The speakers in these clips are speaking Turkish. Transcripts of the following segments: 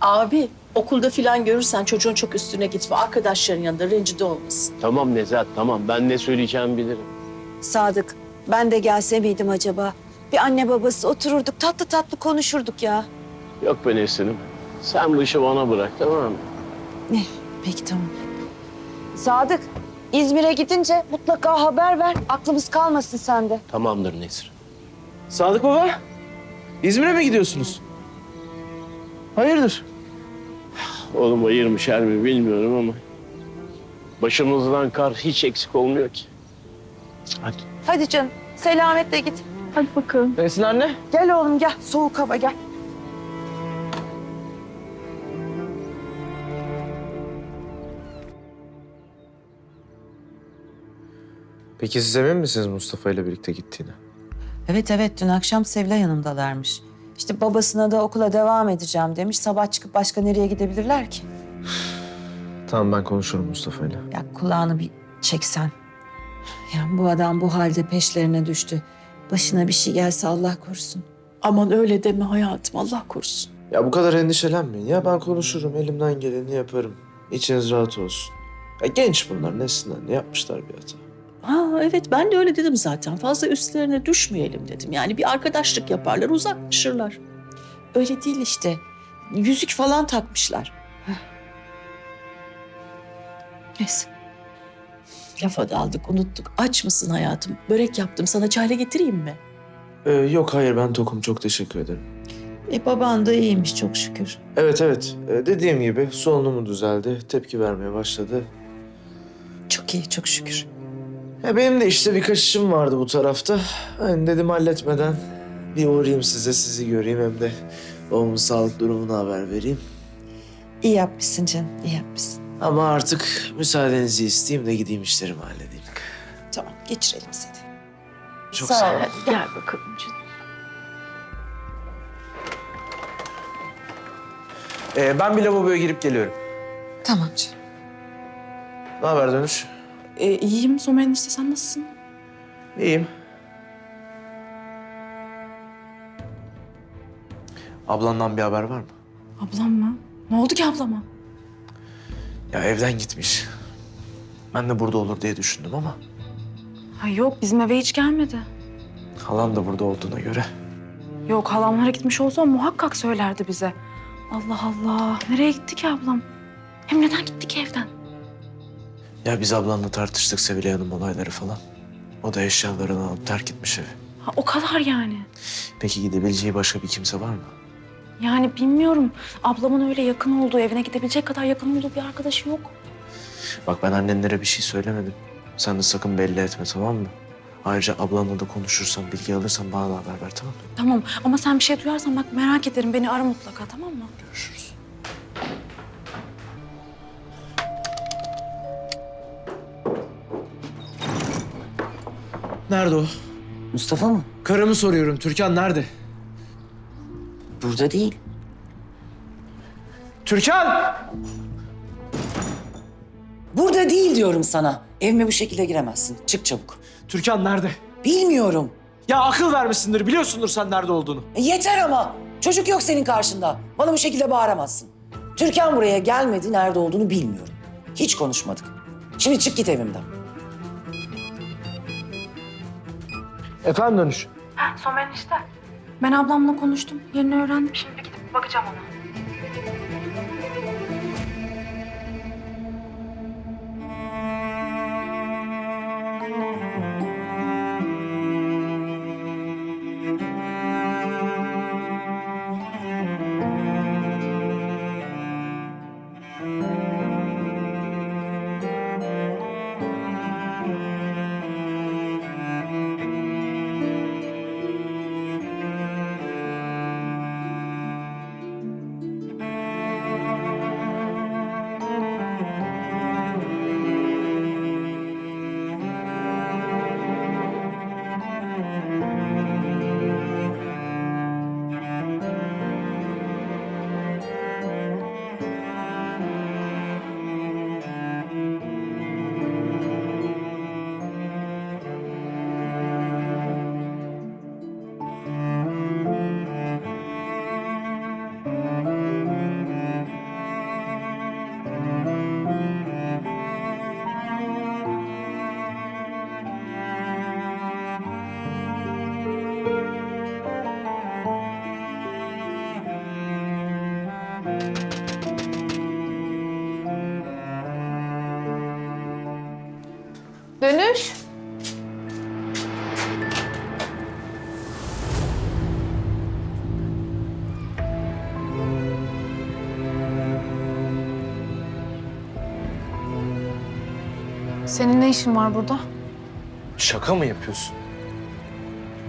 Abi okulda filan görürsen çocuğun çok üstüne gitme. Arkadaşların yanında rencide olmasın. Tamam Nezahat tamam ben ne söyleyeceğimi bilirim. Sadık, ben de gelse miydim acaba? Bir anne babası otururduk, tatlı tatlı konuşurduk ya. Yok be Nesrin'im. Sen bu işi bana bırak tamam mı? Ne? Peki tamam. Sadık, İzmir'e gidince mutlaka haber ver. Aklımız kalmasın sende. Tamamdır Nesrin. Sadık baba, İzmir'e mi gidiyorsunuz? Hayırdır? Oğlum ayırmış her mi bilmiyorum ama. Başımızdan kar hiç eksik olmuyor ki. Hadi. Hadi canım, selametle git. Hadi bakalım. Nesin anne? Gel oğlum gel, soğuk hava gel. Peki siz emin misiniz Mustafa ile birlikte gittiğine? Evet evet, dün akşam Sevilay yanımdalarmış. İşte babasına da okula devam edeceğim demiş. Sabah çıkıp başka nereye gidebilirler ki? Tamam ben konuşurum Mustafa ile. Ya kulağını bir çeksen. Ya bu adam bu halde peşlerine düştü. Başına bir şey gelse Allah korusun. Aman öyle deme hayatım Allah korusun. Ya bu kadar endişelenmeyin ya ben konuşurum elimden geleni yaparım. İçiniz rahat olsun. Ya genç bunlar nesinden ne yapmışlar bir hata. Ha evet ben de öyle dedim zaten. Fazla üstlerine düşmeyelim dedim. Yani bir arkadaşlık yaparlar uzaklaşırlar. Öyle değil işte. Yüzük falan takmışlar. Neyse. Lafa daldık unuttuk. Aç mısın hayatım? Börek yaptım sana çayla getireyim mi? Ee, yok hayır ben tokum çok teşekkür ederim. E baban da iyiymiş çok şükür. Evet evet Ee, dediğim gibi solunumu düzeldi tepki vermeye başladı. Çok iyi çok şükür. Ya benim de işte birkaç işim vardı bu tarafta. Hani dedim halletmeden bir uğrayayım size sizi göreyim hem de babamın sağlık durumunu haber vereyim. İyi yapmışsın canım iyi yapmışsın. Ama artık müsaadenizi isteyeyim de gideyim işlerimi halledeyim. Tamam geçirelim seni. Çok Sağ sağ ol. Gel bakalım canım. Ee, ben bir lavaboya girip geliyorum. Tamam canım. Ne haber dönüş? E, iyiyim Somer enişte sen nasılsın? İyiyim. Ablandan bir haber var mı? Ablam mı? Ne oldu ki ablama? Ya evden gitmiş. Ben de burada olur diye düşündüm ama Ha yok bizim eve hiç gelmedi. halan da burada olduğuna göre. Yok halamlara gitmiş olsa muhakkak söylerdi bize. Allah Allah nereye gitti ki ablam? Hem neden gitti ki evden? Ya biz ablanla tartıştık Sevilay Hanım olayları falan. O da eşyalarını alıp terk etmiş evi. Ha, o kadar yani. Peki gidebileceği başka bir kimse var mı? Yani bilmiyorum. Ablamın öyle yakın olduğu, evine gidebilecek kadar yakın olduğu bir arkadaşı yok. Bak ben annenlere bir şey söylemedim. Sen de sakın belli etme tamam mı? Ayrıca ablanla da konuşursan, bilgi alırsan bana da haber ver tamam mı? Tamam ama sen bir şey duyarsan bak merak ederim. Beni ara mutlaka tamam mı? Görüşürüz. Nerede o? Mustafa mı? Karımı soruyorum. Türkan nerede? Burada değil. Türkan! Burada değil diyorum sana. Evime bu şekilde giremezsin. Çık çabuk. Türkan nerede? Bilmiyorum. Ya akıl vermişsindir, biliyorsundur sen nerede olduğunu. E, yeter ama. Çocuk yok senin karşında. Bana bu şekilde bağıramazsın. Türkan buraya gelmedi, nerede olduğunu bilmiyorum. Hiç konuşmadık. Şimdi çık git evimden. Efendim dönüş. Somer enişte. Ben ablamla konuştum. Yerini öğrendim. Şimdi gidip bakacağım ona. Dönüş. Senin ne işin var burada? Şaka mı yapıyorsun?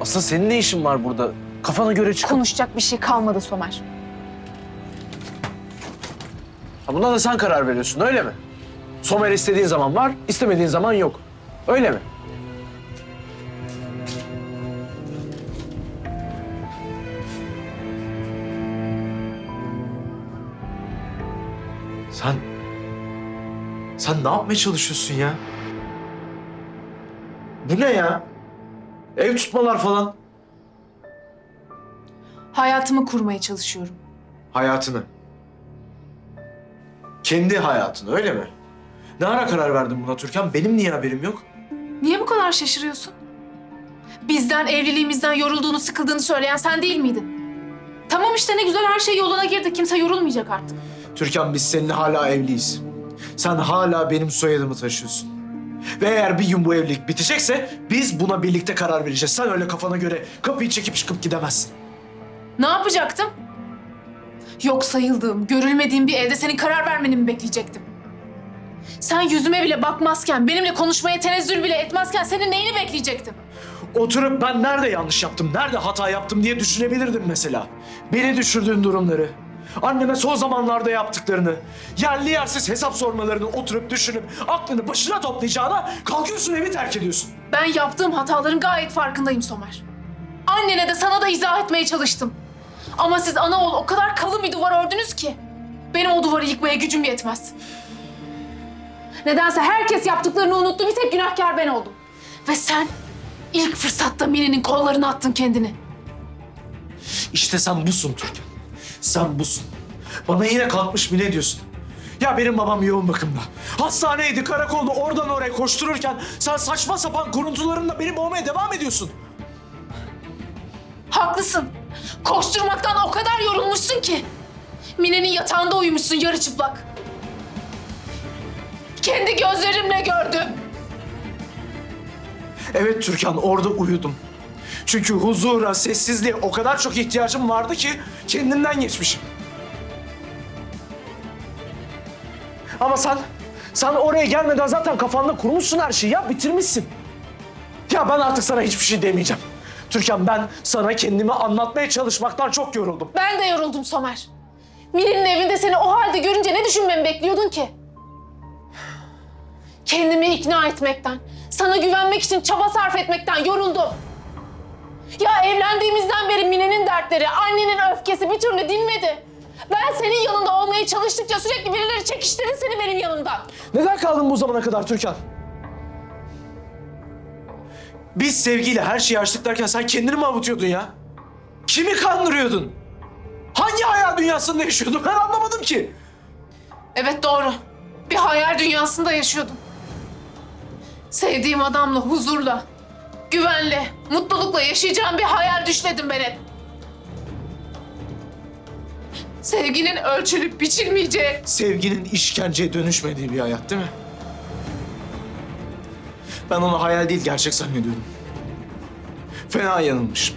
Asıl senin ne işin var burada? Kafana göre çıkıp... Konuşacak bir şey kalmadı Somer. Ha, buna da sen karar veriyorsun öyle mi? Somer istediğin zaman var, istemediğin zaman yok. Öyle mi? Sen... Sen ne yapmaya çalışıyorsun ya? Bu ne ya? Ev tutmalar falan. Hayatımı kurmaya çalışıyorum. Hayatını. Kendi hayatını öyle mi? Ne ara karar verdin buna Türkan? Benim niye haberim yok? Niye bu kadar şaşırıyorsun? Bizden, evliliğimizden yorulduğunu, sıkıldığını söyleyen sen değil miydin? Tamam işte ne güzel her şey yoluna girdi. Kimse yorulmayacak artık. Türkan biz seninle hala evliyiz. Sen hala benim soyadımı taşıyorsun. Ve eğer bir gün bu evlilik bitecekse biz buna birlikte karar vereceğiz. Sen öyle kafana göre kapıyı çekip çıkıp gidemezsin. Ne yapacaktım? Yok sayıldığım, görülmediğim bir evde senin karar vermeni mi bekleyecektim? Sen yüzüme bile bakmazken, benimle konuşmaya tenezzül bile etmezken senin neyini bekleyecektim? Oturup ben nerede yanlış yaptım, nerede hata yaptım diye düşünebilirdim mesela. Beni düşürdüğün durumları, anneme son zamanlarda yaptıklarını, yerli yersiz hesap sormalarını oturup düşünüp aklını başına toplayacağına kalkıyorsun evi terk ediyorsun. Ben yaptığım hataların gayet farkındayım Somer. Annene de sana da izah etmeye çalıştım. Ama siz ana oğul o kadar kalın bir duvar ördünüz ki. Benim o duvarı yıkmaya gücüm yetmez. Nedense herkes yaptıklarını unuttu. Bir tek günahkar ben oldum. Ve sen ilk fırsatta Mine'nin kollarına attın kendini. İşte sen busun Türkan. Sen busun. Bana yine kalkmış mı ne diyorsun? Ya benim babam yoğun bakımda. Hastaneydi, karakolda, oradan oraya koştururken sen saçma sapan kuruntularınla beni boğmaya devam ediyorsun. Haklısın. Koşturmaktan o kadar yorulmuşsun ki. Mine'nin yatağında uyumuşsun yarı çıplak. Kendi gözlerimle gördüm. Evet Türkan orada uyudum. Çünkü huzura, sessizliğe o kadar çok ihtiyacım vardı ki kendimden geçmişim. Ama sen, sen oraya gelmeden zaten kafanda kurmuşsun her şeyi ya bitirmişsin. Ya ben artık sana hiçbir şey demeyeceğim. Türkan ben sana kendimi anlatmaya çalışmaktan çok yoruldum. Ben de yoruldum Somer. Mine'nin evinde seni o halde görünce ne düşünmemi bekliyordun ki? Kendimi ikna etmekten, sana güvenmek için çaba sarf etmekten yoruldum. Ya evlendiğimizden beri Mine'nin dertleri, annenin öfkesi bir türlü dinmedi. Ben senin yanında olmaya çalıştıkça sürekli birileri çekiştirdin seni benim yanımdan. Neden kaldın bu zamana kadar Türkan? Biz sevgiyle her şeyi açtık derken sen kendini mi avutuyordun ya? Kimi kandırıyordun? Hangi hayal dünyasında yaşıyordun? Ben anlamadım ki. Evet doğru. Bir hayal dünyasında yaşıyordum. Sevdiğim adamla, huzurla, güvenle, mutlulukla yaşayacağım bir hayal düşledim ben hep. Sevginin ölçülüp biçilmeyeceği, Sevginin işkenceye dönüşmediği bir hayat değil mi? Ben onu hayal değil gerçek zannediyordum. Fena yanılmışım.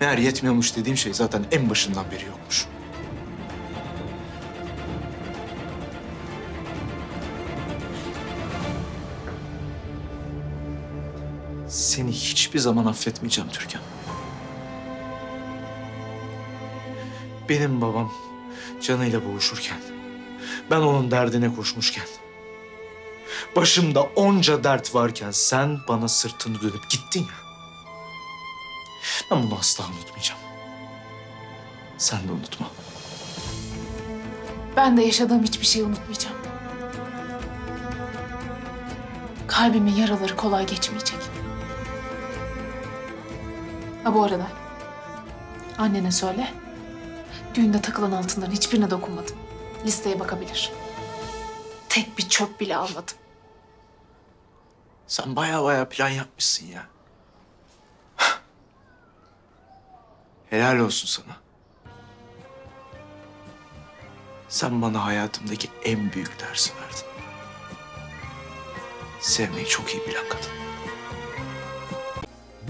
Meğer yetmiyormuş dediğim şey zaten en başından beri yokmuş. Seni hiçbir zaman affetmeyeceğim Türkan. Benim babam canıyla boğuşurken, ben onun derdine koşmuşken, başımda onca dert varken sen bana sırtını dönüp gittin ya. Ben bunu asla unutmayacağım. Sen de unutma. ben de yaşadığım hiçbir şeyi unutmayacağım. Kalbimin yaraları kolay geçmeyecek. Ha bu arada, annene söyle, düğünde takılan altınların hiçbirine dokunmadım. Listeye bakabilir. Tek bir çöp bile almadım. Sen baya baya plan yapmışsın ya. Helal olsun sana. Sen bana hayatımdaki en büyük dersi verdin. Sevmeyi çok iyi bilen kadın.